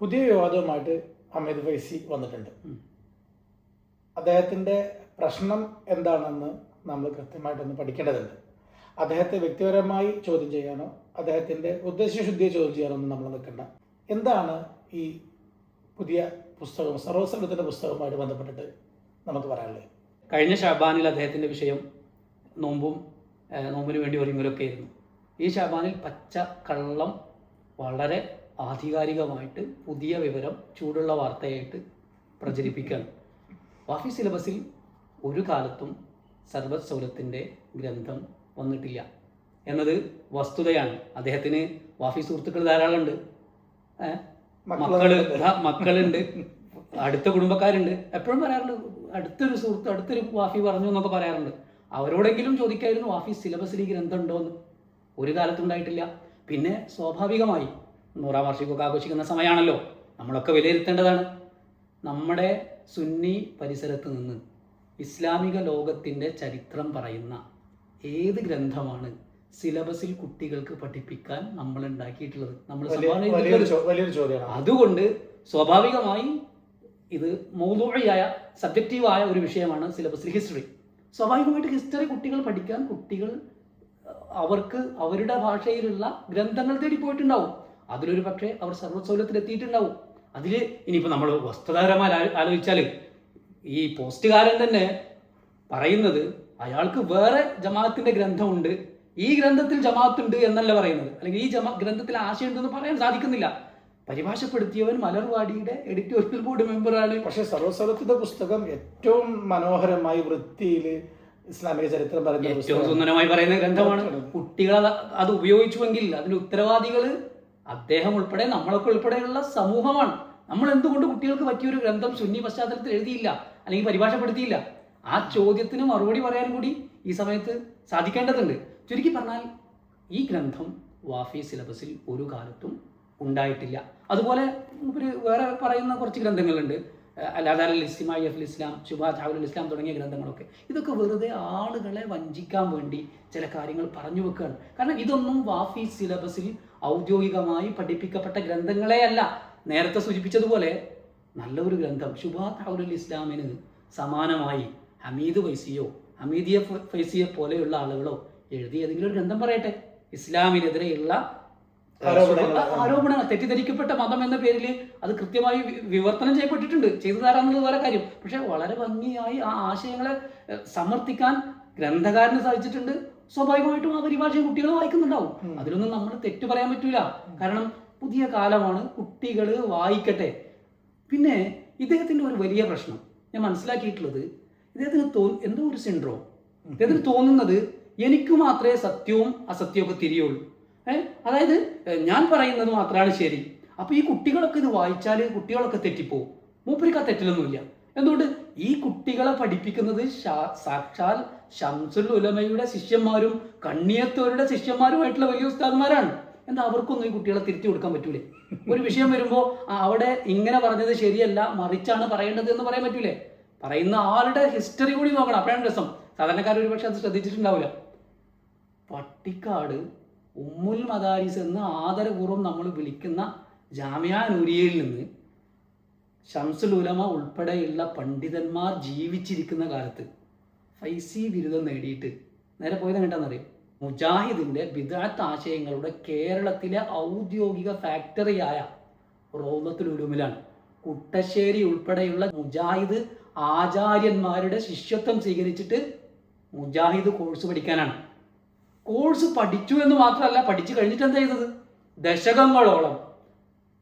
പുതിയ വിവാദവുമായിട്ട് അമിത് ഫൈസി വന്നിട്ടുണ്ട്. അദ്ദേഹത്തിന്റെ പ്രശ്നം എന്താണെന്ന് നമ്മൾ കൃത്യമായിട്ടൊന്ന് പഠിക്കേണ്ടതുണ്ട്. അദ്ദേഹത്തെ വ്യക്തിപരമായി ചോദ്യം ചെയ്യാനോ അദ്ദേഹത്തിന്റെ ഉദ്ദേശശുദ്ധിയെ ചോദ്യം ചെയ്യാനോ ഒന്നും നമ്മൾ നിൽക്കണ്ട. എന്താണ് ഈ പുതിയ പുസ്തകം സർവസംഘത്തിന്റെ പുസ്തകവുമായിട്ട് ബന്ധപ്പെട്ടിട്ട് നമുക്ക് പറയാനുള്ളത്? കഴിഞ്ഞ ഷാബാനിൽ അദ്ദേഹത്തിന്റെ വിഷയം നോമ്പും നോമ്പിന് വേണ്ടി ഒരുങ്ങലൊക്കെ ആയിരുന്നു. ഈ ഷാബാനിൽ പച്ച കള്ളം വളരെ ആധികാരികമായിട്ട് പുതിയ വിവരം ചൂടുള്ള വാർത്തയായിട്ട് പ്രചരിപ്പിക്കുകയാണ് വാഫി സിലബസിൽ ഒരു കാലത്തും സർവത് സൗലത്തിന്റെ ഗ്രന്ഥം വന്നിട്ടില്ല. എന്നത് വസ്തുതയാണ്. അദ്ദേഹത്തിന് വാഫി സുഹൃത്തുക്കൾ ധാരാളമുണ്ട്? മക്കൾ മക്കളുണ്ട്. അടുത്ത കുടുംബക്കാരുണ്ട്. എപ്പോഴും പറയാറുണ്ട് അടുത്തൊരു സുഹൃത്ത് അടുത്തൊരു വാഫി പറഞ്ഞു എന്നൊക്കെ പറയാറുണ്ട്. അവരോടെങ്കിലും ചോദിക്കായിരുന്നു വാഫി സിലബസിൽ ഈ ഗ്രന്ഥം ഉണ്ടോ എന്ന് ഒരു കാലത്തുണ്ടായിട്ടില്ല പിന്നെ സ്വാഭാവികമായി നൂറാം വാർഷികമൊക്കെ ആഘോഷിക്കുന്ന സമയമാണല്ലോ. നമ്മളൊക്കെ വിലയിരുത്തേണ്ടതാണ്. നമ്മുടെ സുന്നി പരിസരത്ത് നിന്ന് ഇസ്ലാമിക ലോകത്തിന്റെ ചരിത്രം പറയുന്ന ഏത് ഗ്രന്ഥമാണ് സിലബസിൽ കുട്ടികൾക്ക് പഠിപ്പിക്കാൻ നമ്മൾ ഉണ്ടാക്കിയിട്ടുള്ളത് നമ്മൾ അതുകൊണ്ട് സ്വാഭാവികമായി ഇത് മൗതൂഴിയായ സബ്ജക്റ്റീവായ ഒരു വിഷയമാണ് സിലബസിൽ ഹിസ്റ്ററി. സ്വാഭാവികമായിട്ട് ഹിസ്റ്ററി കുട്ടികൾ പഠിക്കാൻ കുട്ടികൾ അവർക്ക് അവരുടെ ഭാഷയിലുള്ള ഗ്രന്ഥങ്ങൾ തേടി പോയിട്ടുണ്ടാവും അതിലൊരു പക്ഷേ അവർ സർവസൗലത്തിലെത്തിയിട്ടുണ്ടാവും അതിൽ ഇനിയിപ്പോൾ നമ്മൾ വസ്ത്രധാരമായി ആലോ- ആലോചിച്ചാൽ ഈ പോസ്റ്റുകാരൻ തന്നെ പറയുന്നത് അയാൾക്ക് വേറെ ജമാഅത്തിന്റെ ഗ്രന്ഥമുണ്ട്. ഈ ഗ്രന്ഥത്തിൽ ജമാഅത്തുണ്ട് എന്നല്ല പറയുന്നത്. അല്ലെങ്കിൽ ഈ ജമാ ഗ്രന്ഥത്തിൽ ആശയം ആശയമുണ്ടെന്ന് പറയാൻ സാധിക്കുന്നില്ല. പരിഭാഷപ്പെടുത്തിയവൻ മലർവാടിയുടെ എഡിറ്റോറിയൽ ബോർഡ് മെമ്പറാണ് പക്ഷേ സർവസംഘത്തിന്റെ പുസ്തകം ഏറ്റവും മനോഹരമായി വൃത്തിയിൽ ഇസ്ലാമിക ചരിത്രം ഒരു ഏറ്റവും സുന്ദരമായി പറയുന്ന ഗ്രന്ഥമാണ്. കുട്ടികൾ അത് അത് ഉപയോഗിച്ചുവെങ്കിൽ അതിന് ഉത്തരവാദികൾ അദ്ദേഹം ഉൾപ്പെടെ നമ്മളൊക്കെ ഉൾപ്പെടെയുള്ള സമൂഹമാണ്. നമ്മൾ എന്തുകൊണ്ട് കുട്ടികൾക്ക് പറ്റിയൊരു ഗ്രന്ഥം സുന്നി പശ്ചാത്തലത്തിൽ എഴുതിയില്ല? അല്ലെങ്കിൽ പരിഭാഷപ്പെടുത്തിയില്ല? ആ ചോദ്യത്തിന് മറുപടി പറയാൻ കൂടി ഈ സമയത്ത് സാധിക്കേണ്ടതുണ്ട്. ചുരുക്കി പറഞ്ഞാൽ ഈ ഗ്രന്ഥം വാഫി സിലബസിൽ ഒരു കാലത്തും ഉണ്ടായിട്ടില്ല. അതുപോലെ ഒരു വേറെ പറയുന്ന കുറച്ച് ഗ്രന്ഥങ്ങളുണ്ട്. അലാദാൽ ഇസ്ലിമായി അഫുൽ ഇസ്ലാം ശുഭാ ജാവുൽ ഇസ്ലാം തുടങ്ങിയ ഗ്രന്ഥങ്ങളൊക്കെ. ഇതൊക്കെ വെറുതെ ആളുകളെ വഞ്ചിക്കാൻ വേണ്ടി ചില കാര്യങ്ങൾ പറഞ്ഞു വെക്കുകയാണ്. കാരണം ഇതൊന്നും വാഫി സിലബസിൽ ഔദ്യോഗികമായി പഠിപ്പിക്കപ്പെട്ട ഗ്രന്ഥങ്ങളേ അല്ല നേരത്തെ സൂചിപ്പിച്ചതുപോലെ നല്ലൊരു ഗ്രന്ഥം. ശുഭാ ജാവുൽ ഇസ്ലാമിന് സമാനമായി ഹമീദ് ഫൈസിയോ ഹമീദിയ ഫൈസിയെ പോലെയുള്ള ആളുകളോ എഴുതി ഏതെങ്കിലും ഒരു ഗ്രന്ഥം പറയട്ടെ. ഇസ്ലാമിനെതിരെയുള്ള ആരോപണങ്ങൾ. തെറ്റിദ്ധരിക്കപ്പെട്ട മതം എന്ന പേരിൽ അത് കൃത്യമായി വിവർത്തനം ചെയ്യപ്പെട്ടിട്ടുണ്ട്. ചെയ്തു തരാമെന്നുള്ളത് വേറെ കാര്യം. പക്ഷെ വളരെ ഭംഗിയായി ആ ആശയങ്ങളെ സമർത്ഥിക്കാൻ ഗ്രന്ഥകാരന് സാധിച്ചിട്ടുണ്ട്. സ്വാഭാവികമായിട്ടും ആ പരിഭാഷയും കുട്ടികൾ വായിക്കുന്നുണ്ടാവും. അതിലൊന്നും നമ്മൾ തെറ്റു പറയാൻ പറ്റൂല. കാരണം പുതിയ കാലമാണ് കുട്ടികൾ വായിക്കട്ടെ. പിന്നെ ഇദ്ദേഹത്തിന്റെ ഒരു വലിയ പ്രശ്നം. ഞാൻ മനസ്സിലാക്കിയിട്ടുള്ളത് ഇദ്ദേഹത്തിന് തോ എന്തോ ഒരു സിൻഡ്രോം ഇദ്ദേഹത്തിന് തോന്നുന്നത് എനിക്ക് മാത്രമേ സത്യവും അസത്യവും ഒക്കെ തിരിയുള്ളൂ. ഏ? അതായത് ഞാൻ പറയുന്നത് മാത്രമാണ് ശരി. അപ്പൊ ഈ കുട്ടികളൊക്കെ ഇത് വായിച്ചാൽ കുട്ടികളൊക്കെ തെറ്റിപ്പോവും. മൂപ്പരിക്ക് ആ തെറ്റിലൊന്നുമില്ല. എന്തുകൊണ്ട്? ഈ കുട്ടികളെ പഠിപ്പിക്കുന്നത് സാക്ഷാൽ ഷംസുൽ ഉലമയുടെ ശിഷ്യന്മാരും കണ്ണിയത്തോരുടെ ശിഷ്യന്മാരുമായിട്ടുള്ള വലിയ ഉസ്താദ്മാരാണ്. എന്താ അവർക്കൊന്നും ഈ കുട്ടികളെ തിരിച്ചു കൊടുക്കാൻ പറ്റൂലേ? ഒരു വിഷയം വരുമ്പോൾ അവിടെ ഇങ്ങനെ പറഞ്ഞത് ശരിയല്ല മറിച്ചാണ് പറയേണ്ടത് എന്ന് പറയാൻ പറ്റൂലേ? പറയുന്ന ആളുടെ ഹിസ്റ്ററി കൂടി നോക്കണം. അപ്പോഴാണ് രസം. സാധാരണക്കാർ ഒരു പക്ഷെ അത് ശ്രദ്ധിച്ചിട്ടുണ്ടാവില്ല. പട്ടിക്കാട് ഉമ്മുൽ മദാരിസ് എന്ന് ആദരപൂർവം നമ്മൾ വിളിക്കുന്ന ജാമ്യ നൂരിയയിൽ നിന്ന് ഷംസുൽ ഉലമ ഉൾപ്പെടെയുള്ള പണ്ഡിതന്മാർ ജീവിച്ചിരിക്കുന്ന കാലത്ത് ഫൈസി ബിരുദം നേടിയിട്ട് നേരെ പോയത് കണ്ടാന്നറിയാം മുജാഹിദിന്റെ ബിദാത്ത് ആശയങ്ങളുടെ കേരളത്തിലെ ഔദ്യോഗിക ഫാക്ടറിയായ റോദത്തുൽ ഉലൂമിലാണ്. കുട്ടശ്ശേരി ഉൾപ്പെടെയുള്ള മുജാഹിദ് ആചാര്യന്മാരുടെ ശിഷ്യത്വം സ്വീകരിച്ചിട്ട് മുജാഹിദ് കോഴ്സ് പഠിക്കാനാണ്. കോഴ്സ് പഠിച്ചു എന്ന് മാത്രമല്ല പഠിച്ചു കഴിഞ്ഞിട്ട് എന്താ ചെയ്തത്? ദശകങ്ങളോളം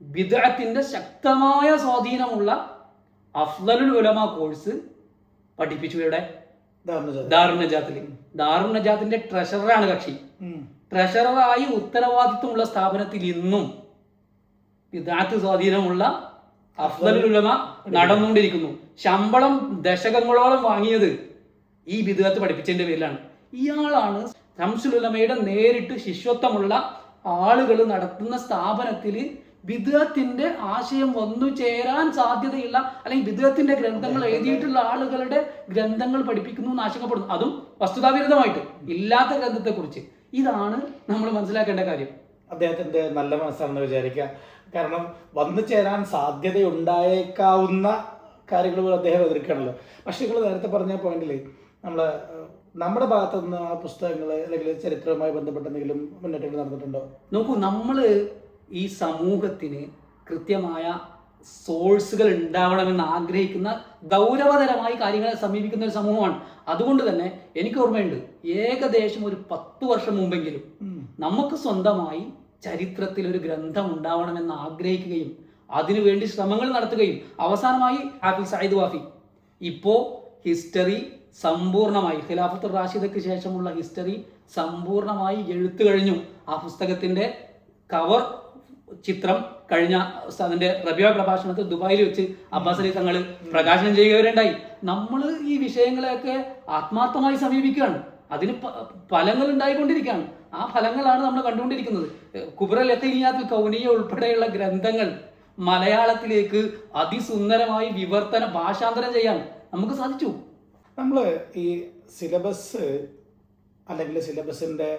ബിദഅത്തിന്റെ ശക്തമായ സ്വാധീനമുള്ള അഫ്ലലുൽ ഉലമ കോഴ്സ് പഠിപ്പിച്ചു ഇവിടെ. ദാറുനജാത്തിൽ ദാറുനജാത്തിന്റെ ട്രഷററാണ് കക്ഷി. ട്രഷററായി ഉത്തരവാദിത്വമുള്ള സ്ഥാപനത്തിൽ ഇന്നും വിദാത്ത് സ്വാധീനമുള്ള അഫ്സലുൽ ഉലമ നടന്നുകൊണ്ടിരിക്കുന്നു. ശമ്പളം ദശകങ്ങളോളം വാങ്ങിയത് ഈ വിദാത്ത് പഠിപ്പിച്ചതിന്റെ പേരിലാണ്. ഇയാളാണ് ശംസുൽ ഉലമയുടെ നേരിട്ട് ശിഷ്യത്വമുള്ള ആളുകൾ നടത്തുന്ന സ്ഥാപനത്തിൽ വിദഗത്തിന്റെ ആശയം വന്നു ചേരാൻ സാധ്യതയില്ല. അല്ലെങ്കിൽ വിദഗത്തിന്റെ ഗ്രന്ഥങ്ങൾ എഴുതിയിട്ടുള്ള ആളുകളുടെ ഗ്രന്ഥങ്ങൾ പഠിപ്പിക്കുന്നു എന്ന് ആശങ്കപ്പെടുന്നു. അതും വസ്തുതാവിരുദ്ധമായിട്ട്. ഇല്ലാത്ത ഗ്രന്ഥത്തെക്കുറിച്ച്. ഇതാണ് നമ്മൾ മനസ്സിലാക്കേണ്ട കാര്യം. അദ്ദേഹത്തിന്റെ നല്ല മനസ്സാണെന്ന് വിചാരിക്കുക. കാരണം വന്നു ചേരാൻ സാധ്യതയുണ്ടായേക്കാവുന്ന കാര്യങ്ങൾ പോലും അദ്ദേഹം എതിർക്കണല്ലോ പക്ഷെ നിങ്ങൾ നേരത്തെ പറഞ്ഞ പോയിന്റിൽ നമ്മൾ നമ്മുടെ ഭാഗത്തു നിന്ന് ആ പുസ്തകങ്ങൾ അല്ലെങ്കിൽ ചരിത്രവുമായി ബന്ധപ്പെട്ട എന്തെങ്കിലും മുന്നേറ്റങ്ങൾ നടന്നിട്ടുണ്ടോ? നോക്കൂ നമ്മൾ ഈ സമൂഹത്തിന് കൃത്യമായ സോഴ്സുകൾ ഉണ്ടാവണമെന്ന് ആഗ്രഹിക്കുന്ന ഗൗരവതരമായി കാര്യങ്ങളെ സമീപിക്കുന്ന ഒരു സമൂഹമാണ്. അതുകൊണ്ട് തന്നെ എനിക്ക് ഓർമ്മയുണ്ട് ഏകദേശം ഒരു പത്ത് വർഷം മുമ്പെങ്കിലും നമുക്ക് സ്വന്തമായി ചരിത്രത്തിൽ ഒരു ഗ്രന്ഥം ഉണ്ടാവണമെന്ന് ആഗ്രഹിക്കുകയും അതിനുവേണ്ടി ശ്രമങ്ങൾ നടത്തുകയും അവസാനമായി ഹാഫി സയ്യിദ് വാഫി. ഇപ്പോൾ ഹിസ്റ്ററി സമ്പൂർണമായി ഖിലാഫത്ത് റാഷിദക്ക് ശേഷമുള്ള ഹിസ്റ്ററി സമ്പൂർണമായി എഴുത്തു കഴിഞ്ഞു. ആ പുസ്തകത്തിന്റെ കവർ ചിത്രം കഴിഞ്ഞ അതിന്റെ റബിയ പ്രഭാഷണത്തിൽ ദുബായിൽ വെച്ച് അബ്ബാസ് അലി തങ്ങൾ പ്രകാശനം ചെയ്യുകയുണ്ടായി. നമ്മൾ ഈ വിഷയങ്ങളെയൊക്കെ ആത്മാർത്ഥമായി സമീപിക്കുകയാണ്. അതിന് ഫലങ്ങൾ ഉണ്ടായിക്കൊണ്ടിരിക്കുകയാണ്. ആ ഫലങ്ങളാണ് നമ്മൾ കണ്ടുകൊണ്ടിരിക്കുന്നത്. കുബ്ര ലത്തീനിയാത്തിൽ കൗനിയ ഉൾപ്പെടെയുള്ള ഗ്രന്ഥങ്ങൾ മലയാളത്തിലേക്ക് അതിസുന്ദരമായി വിവർത്തന ഭാഷാന്തരം ചെയ്യാൻ നമുക്ക് സാധിച്ചു. നമ്മൾ ഈ സിലബസ് അല്ലെങ്കിൽ സിലബസിന്റെ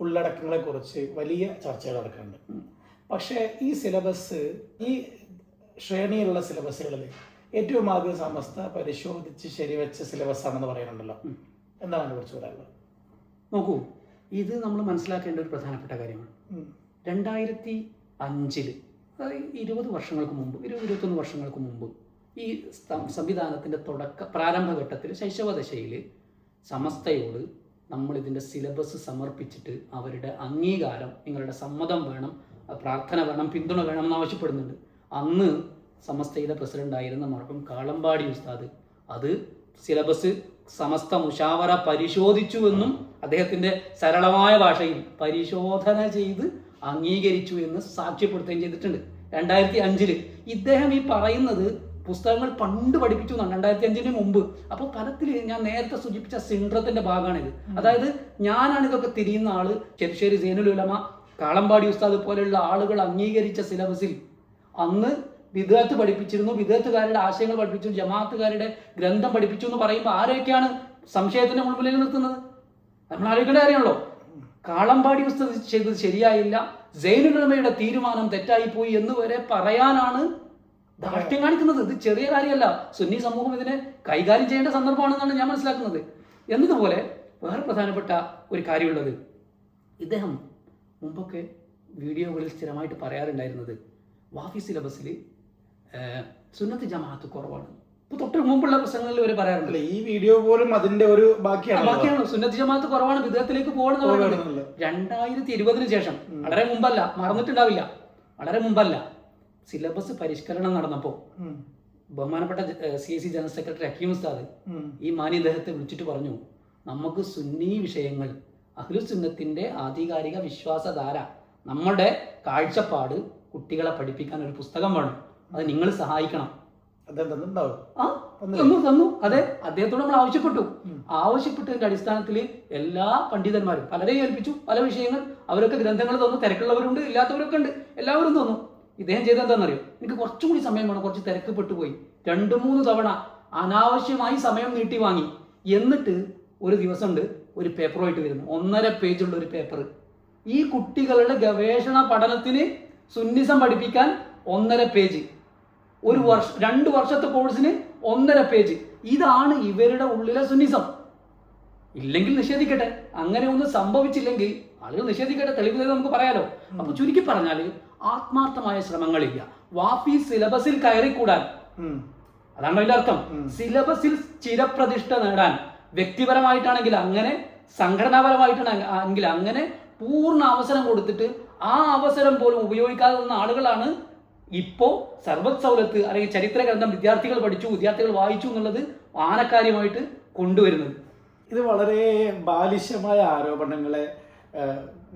ഉള്ളടക്കങ്ങളെക്കുറിച്ച് വലിയ ചർച്ചകൾ നടക്കുന്നുണ്ട്. പക്ഷേ ഈ സിലബസ് ഈ ശ്രേണിയിലുള്ള സിലബസുകളിൽ ഏറ്റവും ആദ്യം സമസ്ത പരിശോധിച്ച് ശരിവെച്ച സിലബസ് ആണെന്ന് പറയുന്നുണ്ടല്ലോ എന്താണ് അതിനെക്കുറിച്ച് പറയാനുള്ളത്? നോക്കൂ ഇത് നമ്മൾ മനസ്സിലാക്കേണ്ട ഒരു പ്രധാനപ്പെട്ട കാര്യമാണ്. രണ്ടായിരത്തി അഞ്ചിൽ അതായത് ഇരുപത് വർഷങ്ങൾക്ക് മുമ്പ് ഇരുപത് ഇരുപത്തൊന്ന് വർഷങ്ങൾക്ക് മുമ്പ് ഈ സംവിധാനത്തിന്റെ തുടക്ക പ്രാരംഭഘട്ടത്തിൽ ശൈശവദശയിൽ സമസ്തയോട് നമ്മൾ ഇതിന്റെ സിലബസ് സമർപ്പിച്ചിട്ട് അവരുടെ അംഗീകാരം നിങ്ങളുടെ സമ്മതം വേണം പ്രാർത്ഥന വേണം പിന്തുണ വേണം എന്നാവശ്യപ്പെടുന്നുണ്ട്. അന്ന് സമസ്തയുടെ പ്രസിഡന്റായിരുന്ന മറക്കും കാളമ്പാടി ഉസ്താദ് അത് സിലബസ് സമസ്ത മുഷാവറ പരിശോധിച്ചുവെന്നും അദ്ദേഹത്തിന്റെ സരളമായ ഭാഷയിൽ പരിശോധന ചെയ്ത് അംഗീകരിച്ചു എന്ന് സാക്ഷ്യപ്പെടുത്തുകയും ചെയ്തിട്ടുണ്ട്. രണ്ടായിരത്തി അഞ്ചിൽ ഇദ്ദേഹം ഈ പറയുന്നത് പുസ്തകങ്ങൾ പണ്ട് പഠിപ്പിച്ചു എന്നാണ്. രണ്ടായിരത്തി അഞ്ചിന് മുമ്പ്. അപ്പോൾ ഫലത്തിൽ ഞാൻ നേരത്തെ സൂചിപ്പിച്ച സിൻഡ്രത്തിന്റെ ഭാഗമാണിത്. അതായത് ഞാനാണ് ഇതൊക്കെ തിരിയുന്ന ആൾ. ചെറുശ്ശേരി സേനുലുലമ കാളമ്പാടി ഉസ്താദ് പോലെയുള്ള ആളുകൾ അംഗീകരിച്ച സിലബസിൽ അന്ന് വിദേഹത്ത് പഠിപ്പിച്ചിരുന്നു. വിദേഹത്തുകാരുടെ ആശയങ്ങൾ പഠിപ്പിച്ചു. ജമാഅത്തുകാരുടെ ഗ്രന്ഥം പഠിപ്പിച്ചു എന്ന് പറയുമ്പോൾ ആരൊക്കെയാണ് സംശയത്തിന്റെ മുൻപിൽ നിർത്തുന്നത്? നമ്മൾ ആലോചിക്കേണ്ട കാര്യമാണല്ലോ. കാളമ്പാടി ഉസ്താദ് ചെയ്തത് ശരിയായില്ല. ജയിലുടമയുടെ തീരുമാനം തെറ്റായിപ്പോയി എന്ന് വരെ പറയാനാണ് ധാർഷ്ട്യം കാണിക്കുന്നത്. ഇത് ചെറിയ കാര്യമല്ല. സുന്നി സമൂഹം ഇതിനെ കൈകാര്യം ചെയ്യേണ്ട സന്ദർഭമാണെന്നാണ് ഞാൻ മനസ്സിലാക്കുന്നത്. എന്നതുപോലെ വേറെ പ്രധാനപ്പെട്ട ഒരു കാര്യമുള്ളത്. ഇദ്ദേഹം മുമ്പൊക്കെ വീഡിയോകളിൽ സ്ഥിരമായിട്ട് പറയാറുണ്ടായിരുന്നത് വാഫി സിലബസിൽ സുന്നത്ത് ജമാഅത്ത് കുറവാണ്. ഇപ്പൊ തൊട്ട് മുമ്പുള്ള പ്രസംഗങ്ങളിൽ വരെ പറയാറുണ്ട്. ഈ വീഡിയോ പോലും അതിന്റെ ഒരു ബാക്കിയാണ് ബാക്കിയാണ് സുന്നത്ത് ജമാഅത്ത് കുറവാണ് വിദേഹത്തിലേക്ക് പോകണമെന്ന് പറയുന്നത് രണ്ടായിരത്തി ഇരുപതിന് ശേഷം വളരെ മുമ്പല്ല മറന്നിട്ടുണ്ടാവില്ല വളരെ മുമ്പല്ല സിലബസ് പരിഷ്കരണം നടന്നപ്പോൾ ബഹുമാനപ്പെട്ട C S C general secretary Hakeem ഉസ്താദ് ഈ മാന്യ ഇദ്ദേഹത്തെ വിളിച്ചിട്ട് പറഞ്ഞു നമുക്ക് സുന്നി വിഷയങ്ങൾ അഖിലുസുന്നത്തിന്റെ ആധികാരിക വിശ്വാസധാര നമ്മുടെ കാഴ്ചപ്പാട് കുട്ടികളെ പഠിപ്പിക്കാൻ ഒരു പുസ്തകം വേണം. അത് നിങ്ങൾ സഹായിക്കണം. തന്നു. തന്നു അതെ അദ്ദേഹത്തോട് നമ്മൾ ആവശ്യപ്പെട്ടു. ആവശ്യപ്പെട്ടതിന്റെ അടിസ്ഥാനത്തിൽ എല്ലാ പണ്ഡിതന്മാരും പലരെയും ഏൽപ്പിച്ചു പല വിഷയങ്ങൾ. അവരൊക്കെ ഗ്രന്ഥങ്ങൾ തന്നു തിരക്കുള്ളവരുണ്ട് ഇല്ലാത്തവരൊക്കെ ഉണ്ട്. എല്ലാവരും തന്നു. ഇദ്ദേഹം ചെയ്ത എന്താണെന്നറിയോ? എനിക്ക് കുറച്ചും കൂടി സമയം വേണം കുറച്ച് തിരക്കപ്പെട്ടു പോയി. രണ്ടു മൂന്ന് തവണ അനാവശ്യമായി സമയം നീട്ടി വാങ്ങി. എന്നിട്ട് ഒരു ദിവസമുണ്ട് ഒരു പേപ്പറുമായിട്ട് വരുന്നു. ഒന്നര പേജുള്ള ഒരു പേപ്പർ ഈ കുട്ടികളുടെ ഗവേഷണ പഠനത്തിന് സുന്നിസം പഠിപ്പിക്കാൻ ഒന്നര പേജ് ഒരു വർഷ രണ്ട് വർഷത്തെ കോഴ്സിന് ഒന്നര പേജ് ഇതാണ് ഇവരുടെ ഉള്ളിലെ സുന്നിസം. ഇല്ലെങ്കിൽ നിഷേധിക്കട്ടെ. അങ്ങനെ ഒന്നും സംഭവിച്ചില്ലെങ്കിൽ ആളുകൾ നിഷേധിക്കട്ടെ. തെളിവ് നമുക്ക് പറയാലോ. അപ്പൊ ചുരുക്കി പറഞ്ഞാൽ ആത്മാർത്ഥമായ ശ്രമങ്ങളില്ല. വാഫി സിലബസിൽ കയറിക്കൂടാൻ. അതാണ് അതിന്റെ അർത്ഥം? സിലബസിൽ ചിരപ്രതിഷ്ഠ നേടാൻ. വ്യക്തിപരമായിട്ടാണെങ്കിൽ അങ്ങനെ സംഘടനാപരമായിട്ടാണെങ്കിൽ അങ്ങനെ പൂർണ അവസരം കൊടുത്തിട്ട് ആ അവസരം പോലും ഉപയോഗിക്കാതെ നിന്ന ആളുകളാണ് ഇപ്പോ സർവത് സൗലത്ത് അല്ലെങ്കിൽ ചരിത്ര ഗ്രന്ഥം വിദ്യാർത്ഥികൾ പഠിച്ചു വിദ്യാർത്ഥികൾ വായിച്ചു എന്നുള്ളത് ആനക്കാര്യമായിട്ട് കൊണ്ടുവരുന്നത്. ഇത് വളരെ ബാലിശമായ ആരോപണങ്ങളെ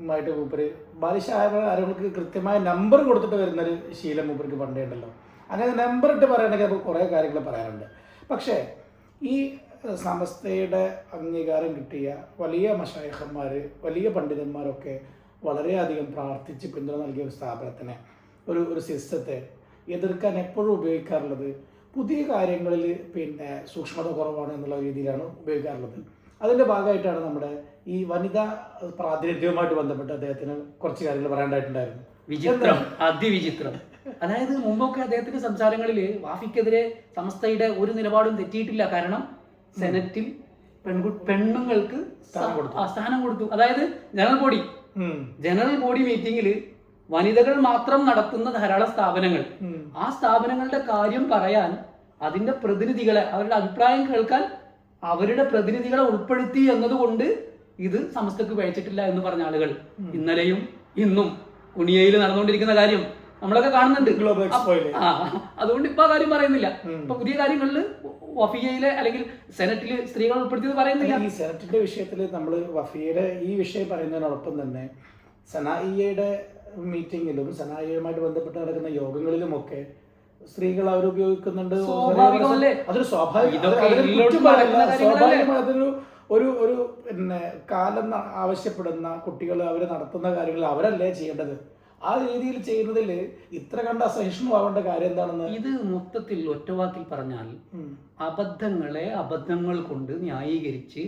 ായിട്ട് മൂപ്പര് ബാലിശ ആരോപണങ്ങൾക്ക് കൃത്യമായ നമ്പർ കൊടുത്തിട്ട് വരുന്നൊരു ശീലം മൂപ്പർക്ക് പണ്ടേ ഉണ്ടല്ലോ. അങ്ങനെ നമ്പർ ഇട്ട് പറയണമെങ്കിൽ നമുക്ക് കുറേ കാര്യങ്ങൾ പറയാറുണ്ട് പക്ഷേ ഈ സമസ്തയുടെ അംഗീകാരം കിട്ടിയ വലിയ മഷായഹന്മാർ വലിയ പണ്ഡിതന്മാരൊക്കെ വളരെയധികം പ്രാർത്ഥിച്ച് പിന്തുണ നൽകിയ ഒരു സ്ഥാപനത്തിന് ഒരു ഒരു സിസ്റ്റത്തെ എതിർക്കാൻ എപ്പോഴും ഉപയോഗിക്കാറുള്ളത് പുതിയ കാര്യങ്ങളിൽ പിന്നെ സൂക്ഷ്മത കുറവാണ് എന്നുള്ള രീതിയിലാണ് ഉപയോഗിക്കാറുള്ളത്. അതിന്റെ ഭാഗമായിട്ടാണ് നമ്മുടെ ഈ വനിതാ പ്രാതിനിധ്യവുമായിട്ട് ബന്ധപ്പെട്ട് അദ്ദേഹത്തിന് കുറച്ച് കാര്യങ്ങൾ പറയാനായിട്ടുണ്ടായിരുന്നു വിചിത്രം അതിവിചിത്രം. അതായത് മുമ്പൊക്കെ അദ്ദേഹത്തിന്റെ സംസാരങ്ങളിൽ വാഫിക്കെതിരെ സമസ്തയുടെ ഒരു നിലപാടും തെറ്റിയിട്ടില്ല. കാരണം സെനറ്റിൽ പെൺകു പെണ്ണുങ്ങൾക്ക് സ്ഥാനം കൊടുത്തു. അതായത് ജനറൽ ബോഡി. ജനറൽ ബോഡി മീറ്റിംഗിൽ വനിതകൾ മാത്രം നടത്തുന്ന ധാരാളം സ്ഥാപനങ്ങൾ. ആ സ്ഥാപനങ്ങളുടെ കാര്യം പറയാൻ അതിന്റെ പ്രതിനിധികളെ അവരുടെ അഭിപ്രായം കേൾക്കാൻ അവരുടെ പ്രതിനിധികളെ ഉൾപ്പെടുത്തി എന്നതുകൊണ്ട് ഇത് സമസ്തക്ക് വഹിച്ചിട്ടില്ല എന്ന് പറഞ്ഞ ആളുകൾ. ഇന്നലെയും ഇന്നും കുണിയയിൽ നടന്നുകൊണ്ടിരിക്കുന്ന കാര്യം നമ്മളൊക്കെ കാണുന്നുണ്ട്. ഗ്ലോബൽ എക്സ്പോയിൽ ആ അതുകൊണ്ട് ഇപ്പൊ ആ കാര്യം പറയുന്നില്ല. ഇപ്പൊ പുതിയ കാര്യങ്ങളിൽ വഫിയയിലെ അല്ലെങ്കിൽ സെനറ്റിൽ സ്ത്രീകൾ ഉൾപ്പെടുത്തിയത് പറയുന്നില്ല. ഈ സെനറ്റിന്റെ വിഷയത്തിൽ നമ്മൾ വഫിയുടെ ഈ വിഷയം പറയുന്നതിനോടൊപ്പം തന്നെ സനായിയുടെ മീറ്റിങ്ങിലും സനായിയുമായിട്ട് ബന്ധപ്പെട്ട് നടക്കുന്ന യോഗങ്ങളിലുമൊക്കെ സ്ത്രീകൾ അവർ ഉപയോഗിക്കുന്നുണ്ട്. സ്വാഭാവികമല്ലേ? അതൊരു സ്വാഭാവിക അതൊരു ഒരു ഒരു പിന്നെ കാലം ആവശ്യപ്പെടുന്ന കുട്ടികൾ അവർ നടത്തുന്ന കാര്യങ്ങൾ അവരല്ലേ ചെയ്യേണ്ടത്? ആ രീതിയിൽ ചെയ്യുന്നതിൽ ഇത്ര കണ്ട അസഹിഷ്ണുവാവേണ്ട കാര്യം എന്താണെന്ന്? ഇത് മൊത്തത്തിൽ ഒറ്റവാക്കിൽ പറഞ്ഞാൽ അബദ്ധങ്ങളെ അബദ്ധങ്ങൾ കൊണ്ട് ന്യായീകരിച്ച്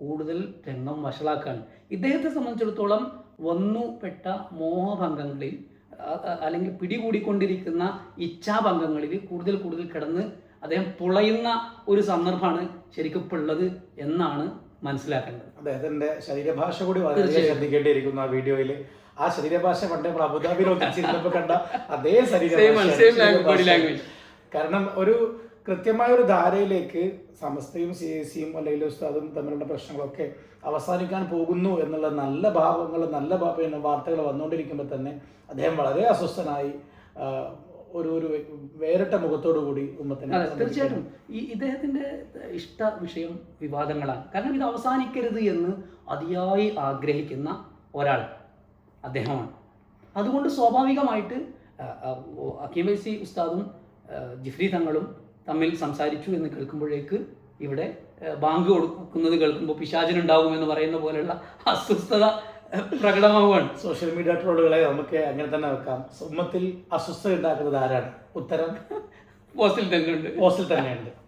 കൂടുതൽ രംഗം വഷളാക്കാണ് ഇദ്ദേഹത്തെ സംബന്ധിച്ചിടത്തോളം വന്നുപെട്ട മോഹഭംഗങ്ങളിൽ അല്ലെങ്കിൽ പിടികൂടിക്കൊണ്ടിരിക്കുന്ന ഇച്ഛാഭംഗങ്ങളിൽ കൂടുതൽ കൂടുതൽ കിടന്ന് അദ്ദേഹം പുളയുന്ന ഒരു സന്ദർഭമാണ് ശരിക്കും ഉള്ളത് എന്നാണ് മനസ്സിലാക്കേണ്ടത്. അദ്ദേഹത്തിന്റെ ശരീരഭാഷ കൂടി വളരെ. ശ്രദ്ധിക്കേണ്ടിയിരിക്കുന്നു ആ വീഡിയോയിൽ. ആ ശരീരഭാഷ പണ്ട് നമ്മൾ അബുദാബിയിൽ ഒന്നിച്ചിരുന്നപ്പോൾ കണ്ട അതേ ശരീരഭാഷ. കാരണം ഒരു കൃത്യമായ ഒരു ധാരയിലേക്ക് സമസ്തയും സി എസ് സിയും അല്ലെങ്കിൽ ഉസ്താദും തമ്മിലുള്ള പ്രശ്നങ്ങളൊക്കെ അവസാനിക്കാൻ പോകുന്നു എന്നുള്ള നല്ല ഭാവങ്ങൾ നല്ല പിന്നെ വാർത്തകൾ വന്നുകൊണ്ടിരിക്കുമ്പോൾ തന്നെ അദ്ദേഹം വളരെ അസ്വസ്ഥനായി ഒരു ഒരു വേറിട്ട മുഖത്തോടു കൂടി ഉമ്മത്തിന്. തീർച്ചയായിട്ടും. ഈ ഇദ്ദേഹത്തിന്റെ ഇഷ്ട വിഷയം വിവാദങ്ങളാണ്. കാരണം ഇത് അവസാനിക്കരുത് എന്ന് അതിയായി ആഗ്രഹിക്കുന്ന ഒരാൾ. അദ്ദേഹമാണ്. അതുകൊണ്ട് സ്വാഭാവികമായിട്ട് അക്കീം വൈസി ഉസ്താദും ജിഫ്രി തങ്ങളും തമ്മിൽ സംസാരിച്ചു എന്ന് കേൾക്കുമ്പോഴേക്ക് ഇവിടെ ബാങ്ക് കൊടുക്കുന്നത് കേൾക്കുമ്പോൾ പിശാചിനുണ്ടാകും എന്ന് പറയുന്ന പോലെയുള്ള അസ്വസ്ഥത പ്രകടമാവുകയാണ്. സോഷ്യൽ മീഡിയ ട്രോളുകളെ നമുക്ക് അങ്ങനെ തന്നെ വെക്കാം. സ്വമത്തിൽ അസ്വസ്ഥത ഉണ്ടാക്കുന്നത് ആരാണ്? ഉത്തരം? പോസ്റ്റിൽ തന്നെയുണ്ട്. പോസ്റ്റിൽ തന്നെയുണ്ട്.